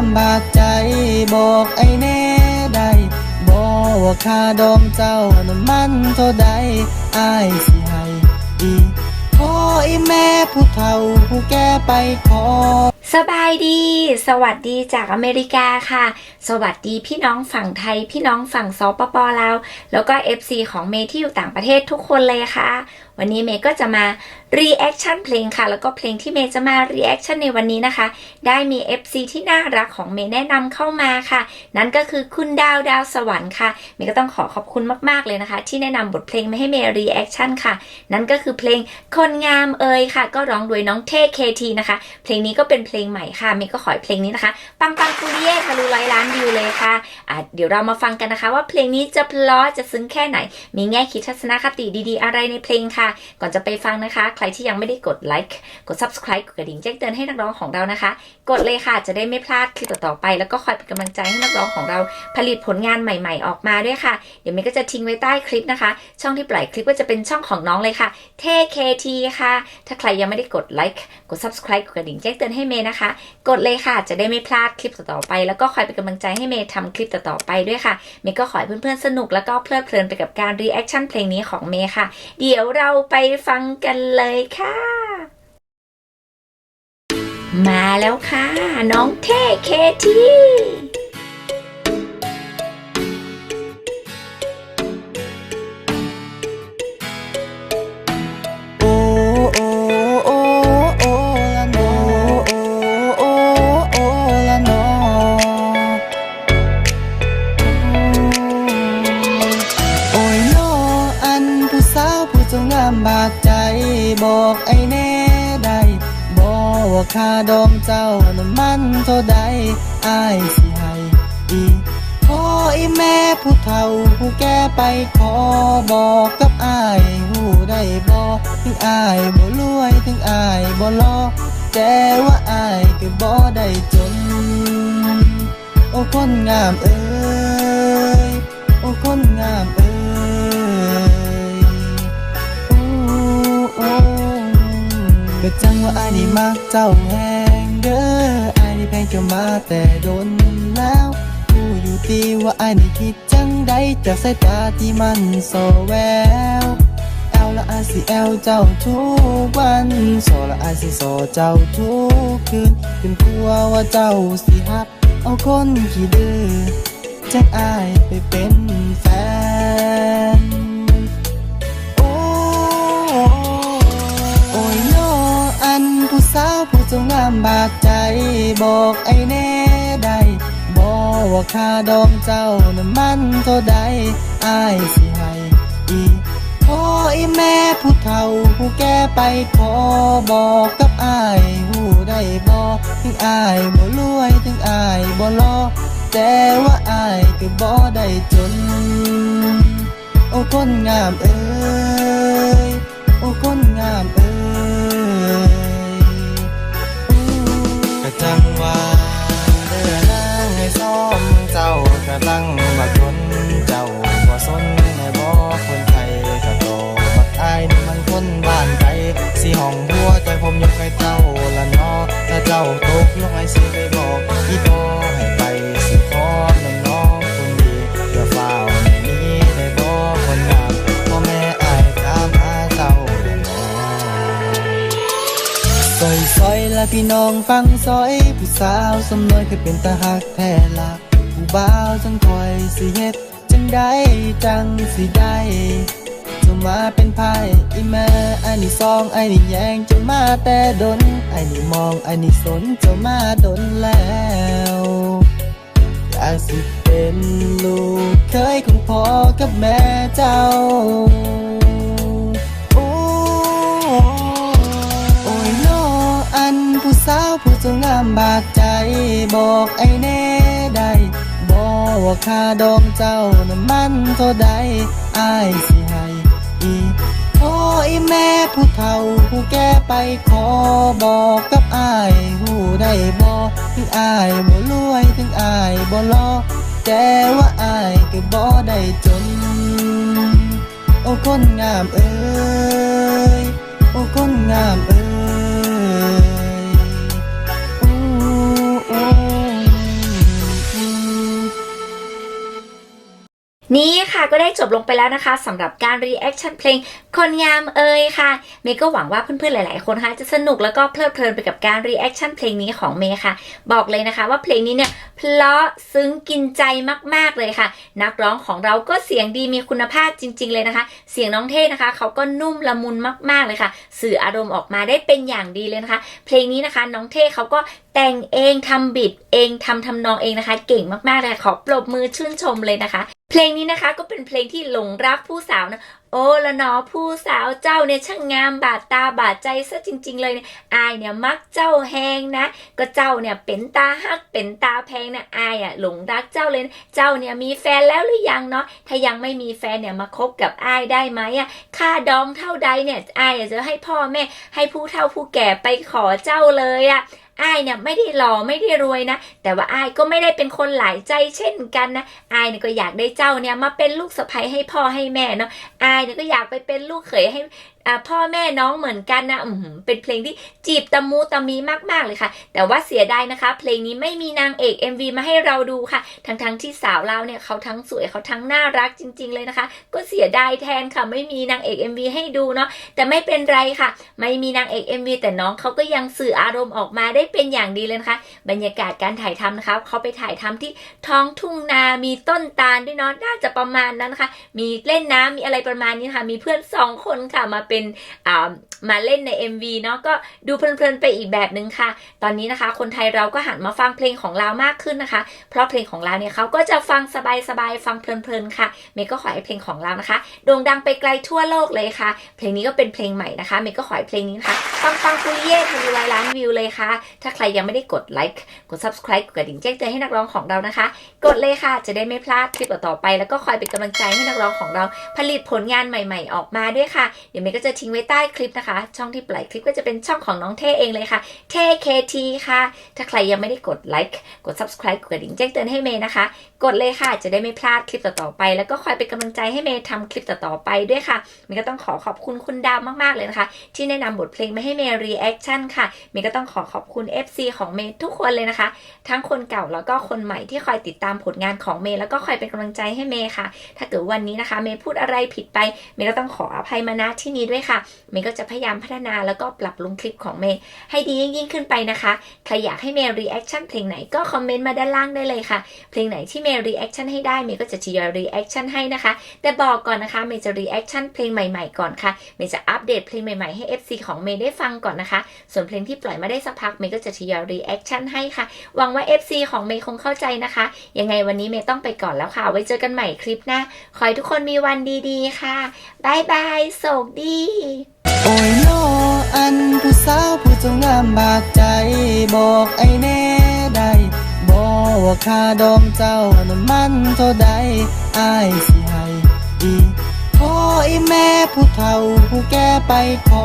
ามบากใจบอกไอ้แน่ได้บอกว่าค่าดองเจ้าน้ำมันเท่าใดอ้ายสิให้อีกขอไอีแม่ผู้เฒ่าผู้แก่ไปขอสบายดี สวัสดีจากอเมริกาค่ะ สวัสดีพี่น้องฝั่งไทย พี่น้องฝั่งสปปลาว แล้วก็ FC ของเมที่อยู่ต่างประเทศทุกคนเลยค่ะ วันนี้เมย์ก็จะมา reaction เพลงค่ะ แล้วก็เพลงที่เมย์จะมา reaction ในวันนี้นะคะ ได้มี FC ที่น่ารักของเมย์แนะนำเข้ามาค่ะ นั่นก็คือคุณดาวดาวสวรรค์ค่ะ เมย์ก็ต้องขอขอบคุณมากๆเลยนะคะ ที่แนะนำบทเพลงมาให้เมย์ reaction ค่ะ นั่นก็คือเพลงคนงามเอ่ยค่ะ ก็ร้องโดยน้องเท่เคทีนะคะ เพลงนี้ก็เป็นเพลงใหม่ค่ะ เมย์ก็ขอให้เพลงนี้นะคะ ปังปังปุริเย่ทะลุร้อยล้านวิวเลยค่ะะเดี๋ยวเรามาฟังกันนะคะ ว่าเพลงนี้จะเพลาะจะซึ้งแค่ไหน มีแง่คิดทัศนคติดีๆ อะไรในเพลงค่ะก่อนจะไปฟังนะคะ ใครที่ยังไม่ได้กดไลค์กด subscribe กดกระดิ่งแจ้งเตือนให้นักร้องของเรานะคะ กดเลยค่ะจะได้ไม่พลาดคลิปต่อๆไป แล้วก็คอยเป็นกำลังใจให้นักร้องของเราผลิตผลงานใหม่ ๆ ออกมาด้วยค่ะ เดี๋ยวเมย์ก็จะทิ้งไว้ใต้คลิปนะคะ ช่องที่ปล่อยคลิปก็จะเป็นช่องของน้องเลยค่ะเทเคทีค่ะ ถ้าใครยังไม่ได้กดไลค์กด subscribe กดกระดิ่งแจ้งเตือนให้เมย์นะคะ กดเลยค่ะจะได้ไม่พลาดคลิปต่อๆไป แล้วก็คอยเป็นกำลังใจให้เมย์ทำคลิปต่อๆไปด้วยค่ะเมย์ก็ขอให้เพื่อนๆสนุกแล้วก็เพลิดเพลินไปกับการ reaction เพลงนี้ของเมย์ค่ะ เดี๋ยวเราไปฟังกันเลยค่ะ มาแล้วค่ะ น้องเท่เคที ผู้จงงามบาดใจบอกไอ้แน่ได้บอกค่าดองเจ้าน้ำมันเท่าใดอ้ายสิให้อีกขออีแม่ผู้เฒ่าผู้แก่ไปขอบอกกับอ้ายผู้ได้บอกถึงอ้ายบ่รวยถึงอ้ายบ่รอแต่ว่าอ้ายก็บ่ได้จน โอ้คนงามเอ้ย โอ้คนงามเอ้ย ก็จังว่าอ้ายนี่มักเจ้าแหงเด้ออ้ายนี่แพงเจ้ามาแต่โดนแล้วรู้อยู่ดีว่าไอ้ายนี่คิดจังใดจากสายตาที่มันโซแววแอลละอาสิแอลเจ้าทุกวันโซละอาสิโซเจ้าทุกคืนเป็นกลัวว่าเจ้าสิหักเอาคนขี้ดื้อจากอายไปเป็นแฟน สาวผู้จงงามบาดใจ บอกไอ้แน่ได้บอกว่าค่าดองเจ้าน้ำมันเท่าใดอ้ายสิให้อีขอไอีแม่ผู้เฒ่าผู้แก่ไปขอบอกกับอ้ายผู้ได้บอกถึงอ้ายบ่รวยถึงอ้ายบ่รอแต่ว่าอ้ายก็บ่ได้จน โอ้คนงามเอ้ย โอ้คนงามเอ้ย พี่น้องฟังซอยผู้สาวสำนวยคือเป็นตาหักแท้ลักผู้บ่าวจังคอยสิเฮ็ดจังได้จังสิได้จะมาเป็นไพ่อีแม่ไอ้นี่ซองไอ้นี่แยงจะมาแต่ดนไอ้นี่มองไอ้นี่สนจะมาดนแล้วอยากสิเป็นลูกเคยของพ่อกับแม่เจ้า ผู้จงงามบาดใจบอกไอ้แน่ได้บอกว่าค่าดองเจ้าน้ำมันเท่าใดอ้ายสิให้อีกขออีแม่ผู้เฒ่าผู้แก่ไปขอบอกกับอ้ายผู้ได้บอกถึงอ้ายบ่รวยถึงอ้ายบ่รอแต่ว่าอ้ายก็บ่ได้จน โอ้คนงามเอ้ยโอ้คนงามเอ้ย นี้ค่ะก็ได้จบลงไปแล้วนะคะสำหรับการ reaction เพลงคนงามเอ่ยค่ะ เมย์ก็หวังว่าเพื่อนๆหลาย ๆ คนคะจะสนุกแล้วก็เพลิดเพลินไปกับการ reaction เพลงนี้ของเมย์ค่ะ บอกเลยนะคะว่าเพลงนี้เนี่ยเพราะซึ้งกินใจมากๆเลยค่ะ นักร้องของเราก็เสียงดีมีคุณภาพจริง ๆ เลยนะคะ เสียงน้องเท่นะคะเขาก็นุ่มละมุนมากๆเลยค่ะ สื่ออารมณ์ออกมาได้เป็นอย่างดีเลยนะคะ เพลงนี้นะคะ น้องเท่เขาก็ แต่งเองทำบิดเองทำทำนองเองนะคะ เก่งมากๆเลยขอปรบมือชื่นชมเลยนะคะ เพลงนี้นะคะก็เป็นเพลงที่หลงรักผู้สาวนะ โอ้ละเนอผู้สาวเจ้าเนี่ยช่างงามบาดตาบาดใจซะจริง ๆ เลยเนี่ยอายเนี่ยมักเจ้าแหงนะ ก็เจ้าเนี่ยเป็นตาฮักเป็นตาแพงนะอายอะหลงรักเจ้าเลยนะเจ้าเนี่ยมีแฟนแล้วหรือยังเนาะถ้ายังไม่มีแฟนเนี่ยมาคบกับอายได้ไหมอะค่าดองเท่าใดเนี่ยอายอะจะให้พ่อแม่ ให้ผู้เฒ่าผู้แก่ไปขอเจ้าเลยอะอายเนี่ยไม่ได้หล่อไม่ได้รวยนะ แต่ว่าอายก็ไม่ได้เป็นคนหลายใจเช่นกันนะอายเนี่ยก็อยากได้เจ้าเนี่ยมาเป็นลูกสะใภ้ให้พ่อให้แม่เนาะอายเนี่ยก็อยากไปเป็นลูกเขยให้ พ่อแม่น้องเหมือนกันนะอือหือเป็นเพลงที่จีบตะมูตะมีมาก ๆ เลยค่ะ แต่ว่าเสียดายนะคะ เพลงนี้ไม่มีนางเอก MV มาให้เราดูค่ะ ทั้งๆที่สาวเราเนี่ยเขาทั้งสวยเขาทั้งน่ารักจริง ๆ เลยนะคะ ก็เสียดายแทนค่ะ ไม่มีนางเอก MV ให้ดูเนาะ แต่ไม่เป็นไรค่ะ ไม่มีนางเอก MV แต่น้องเขาก็ยังสื่ออารมณ์ออกมาได้เป็นอย่างดีเลยนะคะ บรรยากาศการถ่ายทำนะคะ เขาไปถ่ายทำที่ท้องทุ่งนา มีต้นตาลด้วยเนาะ น่าจะประมาณนั้นนะคะ มีเล่นน้ำมีอะไรประมาณนี้ค่ะ มีเพื่อนสองคนค่ะ มาเป็นอ่า มาเล่นใน MV เนาะก็ดูเพลินๆไปอีกแบบนึงค่ะ ตอนนี้นะคะ คนไทยเราก็หันมาฟังเพลงของเรามากขึ้นนะคะ เพราะเพลงของเราเนี่ยเขาก็จะฟังสบายๆฟังเพลินๆค่ะเมย์ก็ขอให้เพลงของเรานะคะโด่งดังไปไกลทั่วโลกเลยค่ะ เพลงนี้ก็เป็นเพลงใหม่นะคะเมย์ก็ขอให้เพลงนี้นะคะปังปังปุยเย่ทะลุร้อยล้านวิวเลยค่ะ ถ้าใครยังไม่ได้กดไลค์กด subscribe กดกระดิ่งแจ้งเตือนให้นักร้องของเรานะคะ กดเลยค่ะ จะได้ไม่พลาดคลิปต่อๆไป แล้วก็คอยเป็นกำลังใจให้นักร้องของเรา ผลิตผลงานใหม่ ๆ ออกมาด้วยค่ะ เดี๋ยวเมย์ก็จะทิ้งไว้ใต้คลิปนะคะช่องที่ปล่อยคลิปก็จะเป็นช่องของน้องเท่เองเลยค่ะ เท่ KT ค่ะ ถ้าใครยังไม่ได้กดไลค์กด subscribe กดกระดิ่งแจ้งเตือนให้เมย์นะคะ กดเลยค่ะจะได้ไม่พลาดคลิปต่อๆไป แล้วก็คอยเป็นกำลังใจให้เมย์ทำคลิปต่อๆไปด้วยค่ะเมย์ก็ต้องขอขอบคุณคุณดาวมากๆเลยนะคะ ที่แนะนำบทเพลงมาให้เมย์ reaction ค่ะเมย์ก็ต้องขอขอบคุณ FC ของเมย์ทุกคนเลยนะคะ ทั้งคนเก่าแล้วก็คนใหม่ที่คอยติดตามผลงานของเมย์แล้วก็คอยเป็นกำลังใจให้เมย์ค่ะ ถ้าเกิดวันนี้นะคะ เมย์พูดอะไรผิดไป เมย์ก็ต้องขออภัยมาณที่นี้ด้วยค่ะ เมย์ก็จะพยายามพัฒนาแล้วก็ปรับปรุงคลิปของเมย์ให้ดียิ่งขึ้นไปนะคะ ใครอยากให้เมย์ reaction เพลงไหนก็คอมเมนต์มาด้านล่างได้เลยค่ะ เพลงไหนที่เมย์ reaction ให้ได้เมย์ก็จะทยอย reaction ให้นะคะ แต่บอกก่อนนะคะเมย์จะ reaction เพลงใหม่ๆก่อนค่ะเมย์จะอัปเดตเพลงใหม่ๆให้ FC ของเมย์ได้ฟังก่อนนะคะ ส่วนเพลงที่ปล่อยมาได้สักพักเมย์ก็จะทยอย reaction ให้ค่ะ หวังว่า FC ของเมย์คงเข้าใจนะคะ ยังไงวันนี้เมย์ต้องไปก่อนแล้วค่ะ ไว้เจอกันใหม่คลิปหน้า ขอให้ทุกคนมีวันดีๆค่ะบายบายโชคดี โอ้ยนออันผู้สาวผู้จงงามบาดใจ บอกไอ้แน่ได้บอกว่าค่าดองเจ้าน้ำมันเท่าใดอายสิให้อีขออีแม่ผู้เฒ่าผู้แก่ไปขอ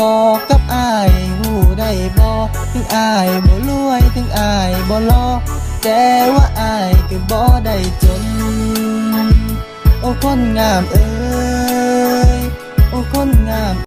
บอกกับอายหูได้บอกถึงอายบ่รวยถึงอายบ่รอแต่ว่าอายก็บ่ได้จน โอ้คนงามเอ้ย โอ้คนงาม